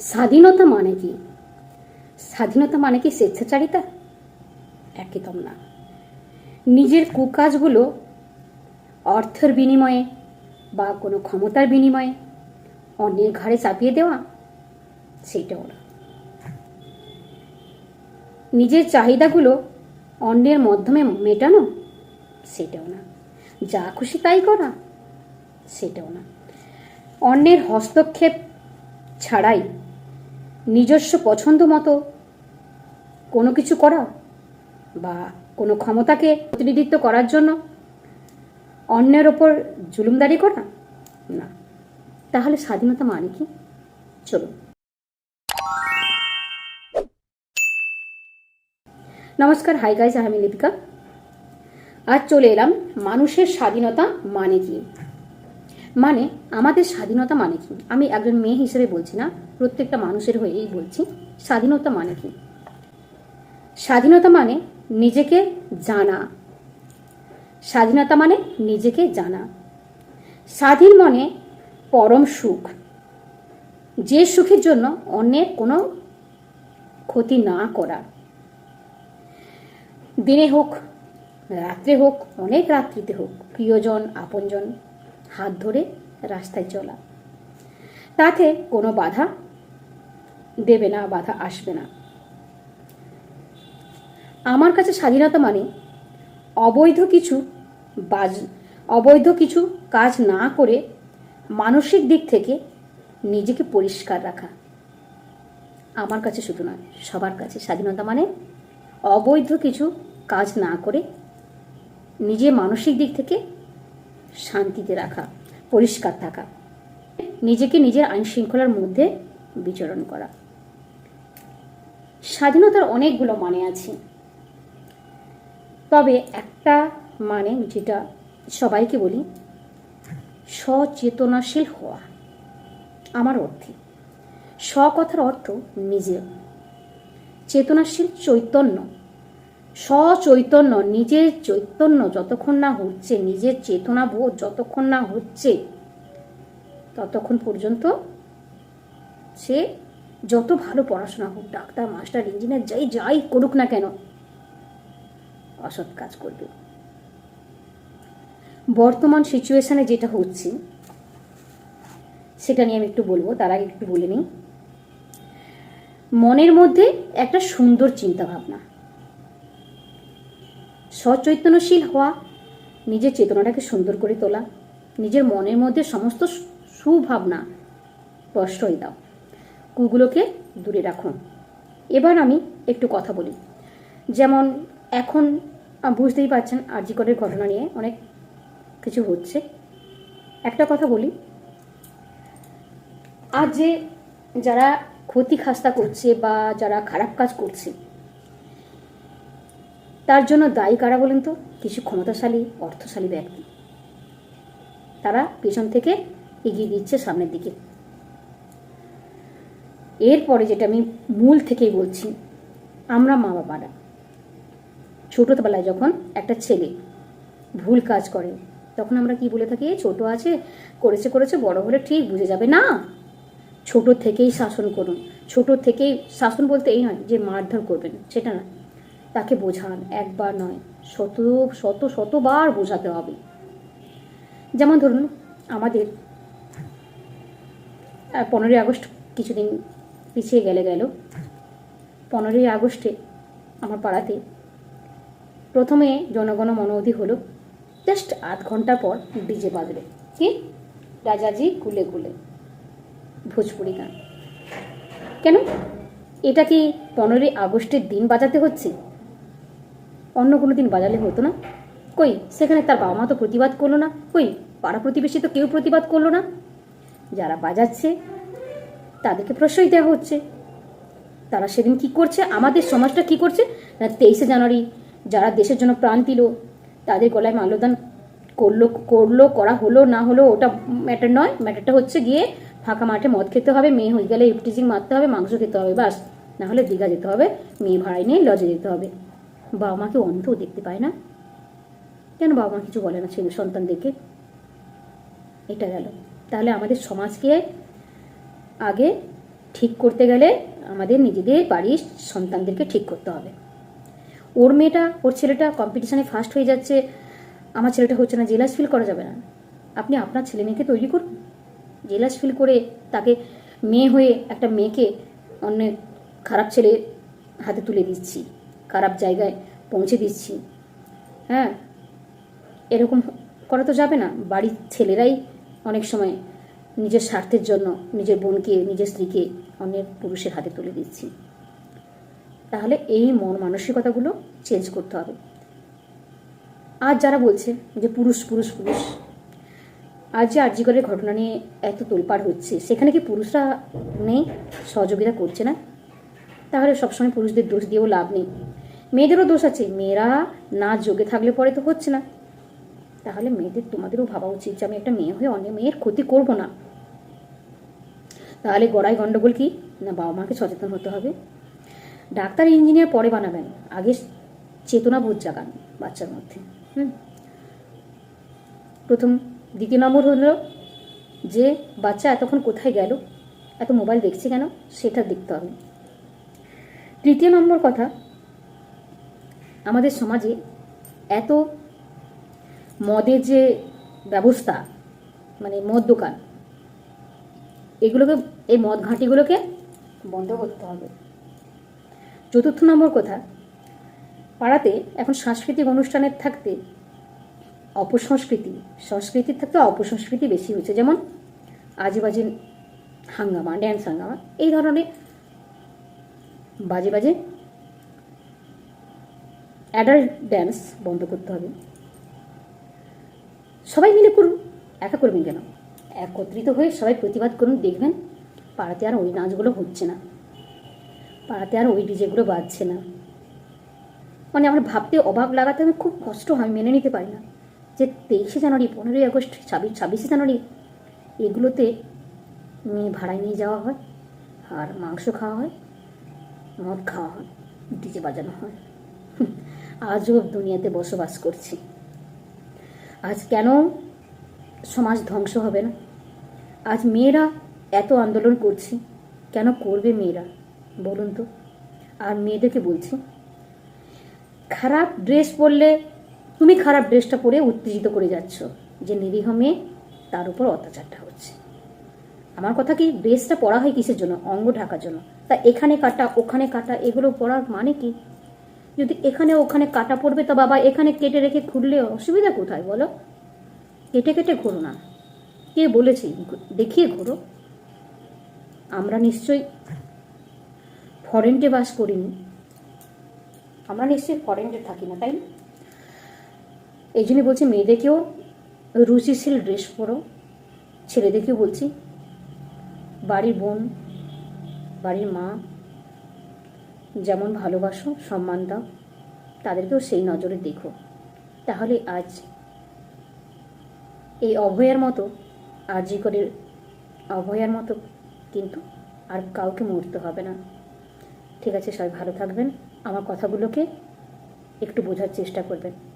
স্বাধীনতা মানে কি? স্বাধীনতা মানে কি স্বেচ্ছাচারিতা? একদম না। নিজের কুকাজগুলো অর্থের বিনিময়ে বা কোনো ক্ষমতার বিনিময়ে অন্যের ঘাড়ে চাপিয়ে দেওয়া সেইটাও না। নিজের চাহিদাগুলো অন্যের মাধ্যমে মেটানো, সেটাও না। যা খুশি তাই করা, সেটাও না। অন্যের হস্তক্ষেপ ছাড়াই নিজস্ব পছন্দ মতো কোনো কিছু করা বা কোনো ক্ষমতাকে প্রতিনিধিত্ব করার জন্য অন্যের ওপর জুলুমদারি করা? না। তাহলে স্বাধীনতা মানে কি? চলুন নমস্কার হাই গাইজ আমি লিপিকা। আজ চলে এলাম, মানুষের স্বাধীনতা মানে কি? মানে আমাদের স্বাধীনতা মানে কি? আমি একজন মেয়ে হিসেবে বলছি না, প্রত্যেকটা মানুষের হয়েই বলছি। স্বাধীনতা মানে কি? স্বাধীনতা মানে নিজেকে জানা। স্বাধীনতা মানে নিজেকে জানা। স্বাধীন মনে পরম সুখ। যে সুখের জন্য অন্যের কোনো ক্ষতি না করা। দিনে হোক, রাত্রে হোক, অনেক রাত্রিতে হোক, প্রিয়জন, আপনজন হাত ধরে রাস্তায় চলা। তাতে কোনো বাধা দেবে না, বাধা আসবে না। আমার কাছে স্বাধীনতা মানে অবৈধ কিছু বাজ, অবৈধ কিছু কাজ না করে মানসিক দিক থেকে নিজেকে পরিষ্কার রাখা। আমার কাছে শুধু নয়, সবার কাছে স্বাধীনতা মানে অবৈধ কিছু কাজ না করে নিজে মানসিক দিক থেকে শান্তিতে রাখা, পরিষ্কার থাকা। নিজেকে নিজের আইন শৃঙ্খলার মধ্যে বিচরণ করা। স্বাধীনতার অনেকগুলো মানে আছে। তবে একটা মানে যেটা সবাইকে বলি, সচেতনাশীল হওয়া। আমার অর্থে। স কথার অর্থ নিজে। চেতনাশীল চৈতন্য। সচৈতন্য, নিজের চৈতন্য যতক্ষণ না হচ্ছে, নিজের চেতনা বোধ যতক্ষণ না হচ্ছে, ততক্ষণ পর্যন্ত সে যত ভালো পড়াশোনা হোক, ডাক্তার, মাস্টার, ইঞ্জিনিয়ার, যাই যাই করুক না কেন, অসৎ কাজ করবে। বর্তমান সিচুয়েশনে যেটা হচ্ছে, সেটা নিয়ে আমি একটু বলব, তার আগে একটু বলে নিই। মনের মধ্যে একটা সুন্দর চিন্তা ভাবনা সচৈতন্যশীল হওয়া, নিজের চেতনাটাকে সুন্দর করে তোলা, নিজের মনের মধ্যে সমস্ত সুভাবনা প্রশ্রয় দাও। কুগুলোকে দূরে রাখুন এবার আমি একটু কথা বলি। যেমন এখন বুঝতেই পারছেন আরজিকরের ঘটনা নিয়ে অনেক কিছু হচ্ছে। একটা কথা বলি। আজ যে যারা ক্ষতি খাস্তা করছে বা যারা খারাপ কাজ করছে তার জন্য দায়ী কারা বলেন তো? কিছু ক্ষমতাশালী, অর্থশালী ব্যক্তি। তারা পেছন থেকে এগিয়ে দিচ্ছে সামনের দিকে। এরপরে যেটা আমি মূল থেকেই বলছি, আমরা মা বাবারা। ছোটোবেলায় যখন একটা ছেলে ভুল কাজ করে, তখন আমরা কি বলে থাকি? ছোট আছে, করেছে করেছে, বড় হলে ঠিক, বুঝে যাবে না। ছোট থেকেই শাসন করুন। ছোট থেকেই, শাসন বলতে এই নয় যে মারধর করবেন, সেটা না তাকে বোঝান, একবার নয়, শত শত, শতবার বোঝাতে হবে। যেমন ধরুন, আমাদের পনেরোই আগস্ট কিছুদিন পিছিয়ে গেলে গেল। পনেরোই আগস্টে আমার পাড়াতে প্রথমে জনগণ মনোধি হলো, জাস্ট আধ ঘণ্টা পর ডিজে বাজবে। কি? রাজাজি কুলে কুলে ভোজপুরি গান। কেন? এটা কি পনেরোই আগস্টের দিন বাজাতে হচ্ছে? অন্য কোনো দিন বাজালে হতো না। কই, সেখানে তার বাবা মা তো প্রতিবাদ করল না। কই, পাড়া প্রতিবেশী তো কেউ প্রতিবাদ করল না। যারা বাজাচ্ছে, তাদেরকে প্রশ্রয় দেওয়া হচ্ছে। তারা সেদিন কি করছে, আমাদের সমাজটা কি করছে? না, তেইশে জানুয়ারি যারা দেশের জন্য প্রাণ দিল, তাদের গলায় মাল্যদান করল করল, করা হলো, না হলো, ওটা ম্যাটার নয়। ম্যাটারটা হচ্ছে গিয়ে ফাঁকা মাঠে মদ খেতে হবে, মেয়ে হয়ে গেলে ইফটিজিং মারতে হবে, মাংস খেতে হবে বাস না হলে দীঘা যেতে হবে, মেয়ে ভাড়ায় নিয়ে লজে যেতে হবে। বাবা মাকে অন্ধও দেখতে পায় না। কেন বাবা মা কিছু বলে না ছেলে সন্তানদেরকে এটা গেল। তাহলে আমাদের সমাজকে আগে ঠিক করতে গেলে আমাদের নিজেদের বাড়ির সন্তানদেরকে ঠিক করতে হবে। ওর মেয়েটা, ওর ছেলেটা কম্পিটিশানে ফার্স্ট হয়ে যাচ্ছে। আমার ছেলেটা হচ্ছে না জেলাস ফিল করা যাবে না। আপনি আপনার ছেলে মেয়েকে তৈরি করুন। জেলাস ফিল করে তাকে মেয়ে হয়ে একটা মেয়েকে অন্য খারাপ ছেলে হাতে তুলে দিচ্ছি। খারাপ জায়গায় পৌঁছে দিচ্ছি। হ্যাঁ এরকম করা তো যাবে না। বাড়ির ছেলেরাই অনেক সময় নিজের স্বার্থের জন্য নিজের বোনকে, নিজের স্ত্রীকে অন্যের পুরুষের হাতে তুলে দিচ্ছি। তাহলে এই মন মানসিকতাগুলো চেঞ্জ করতে হবে। আর যারা বলছে যে পুরুষ পুরুষ পুরুষ আজ যে আর্যিকরের ঘটনা নিয়ে এত তোলপাড় হচ্ছে, সেখানে কি পুরুষরা নেই, সহযোগিতা করছে না? তাহলে সবসময় পুরুষদের দোষ দিয়েও লাভ নেই। মেয়েদেরও দোষ আছে। মেয়েরা না যোগে থাকলে পরে তো হচ্ছে না। তাহলে মেয়েদের তোমাদেরও ভাবা উচিত যে আমি একটা মেয়ে হয়ে অন্য মেয়ের ক্ষতি করব না। তাহলে গড়াই গন্ডগোল কি? না, বাবা মাকে সচেতন হতে হবে। ডাক্তার, ইঞ্জিনিয়ার পরে বানাবেন। আগে চেতনাবোধ জাগান বাচ্চার মধ্যে। হুম। প্রথম দ্বিতীয় নম্বর হলো যে বাচ্চা এতক্ষণ কোথায় গেল, এত মোবাইল দেখছে কেন, সেটা দেখতে হবে। তৃতীয় নম্বর কথা আমাদের সমাজে এত মদের যে ব্যবস্থা মানে মদ দোকান, এগুলোকে, এই মদ ঘাঁটিগুলোকে বন্ধ করতে হবে। চতুর্থ নম্বর কথা, পাড়াতে এখন সাংস্কৃতিক অনুষ্ঠানের থাকতে অপসংস্কৃতি, সংস্কৃতির থাকতে অপসংস্কৃতি বেশি হচ্ছে যেমন আজে বাজে হাঙ্গামা, ড্যান্স হাঙ্গামা, এই ধরনের বাজে বাজে অ্যাডাল্ট ড্যান্স বন্ধ করতে হবে। সবাই মিলে করুন, একা করবেন কেন? একত্রিত হয়ে সবাই প্রতিবাদ করুন, দেখবেন পাড়াতে আর ওই নাচগুলো হচ্ছে না। পাড়াতে আর ওই ডিজেগুলো বাজছে না। মানে আমার ভাবতে অভাব লাগাতে আমি খুব কষ্ট হয় মেনে নিতে পারি না যে তেইশে জানুয়ারি, পনেরোই আগস্ট, ছাব্বিশ, ছাব্বিশে জানুয়ারি এগুলোতে মেয়ে ভাড়ায় নিয়ে যাওয়া হয়, আর মাংস খাওয়া হয়, মদ খাওয়া হয়, ডিজে বাজানো হয়। আজও দুনিয়াতে বসবাস করছি। আজ কেন সমাজ ধ্বংস হবে না? আজ মেয়েরা এত আন্দোলন করছি, কেন করবে মেয়েরা? বলুন তো। আর মেয়েদেরকে বলছি, খারাপ ড্রেস পরলে তুমি খারাপ ড্রেসটা পরে উত্তেজিত করে যাচ্ছ, যে নিরীহ মেয়ে তার উপর অত্যাচারটা হচ্ছে। আমার কথা কি ড্রেসটা পরা হয় কিসের জন্য? অঙ্গ ঢাকার জন্য। তা এখানে কাটা, ওখানে কাটা, এগুলো পরার মানে কি? যদি এখানে ওখানে কাটা পড়বে তো বাবা এখানে কেটে রেখে খুললে অসুবিধা কোথায় বলো? কেটে কেটে ঘোরো না। কে বলেছি? দেখিয়ে ঘোরো। আমরা নিশ্চয়ই ফরেন্টে বাস করিনি। আমরা নিশ্চয়ই ফরেন্টে থাকি না, তাই এই জন্য বলছি মেয়েদেরকেও রুচিশীল ড্রেস পরো। ছেলেদেরকেও বলছি, বাড়ির বোন, বাড়ির মা যেমন ভালোবাসো, সম্মান দাও, তাদেরকেও সেই নজরে দেখো। তাহলে আজ এই অভয়ার মতো আরজি করে অভয়ার মতো কিন্তু আর কাউকে মরতে হবে না। ঠিক আছে, সবাই ভালো থাকবেন। আমার কথাগুলোকে একটু বোঝার চেষ্টা করবেন।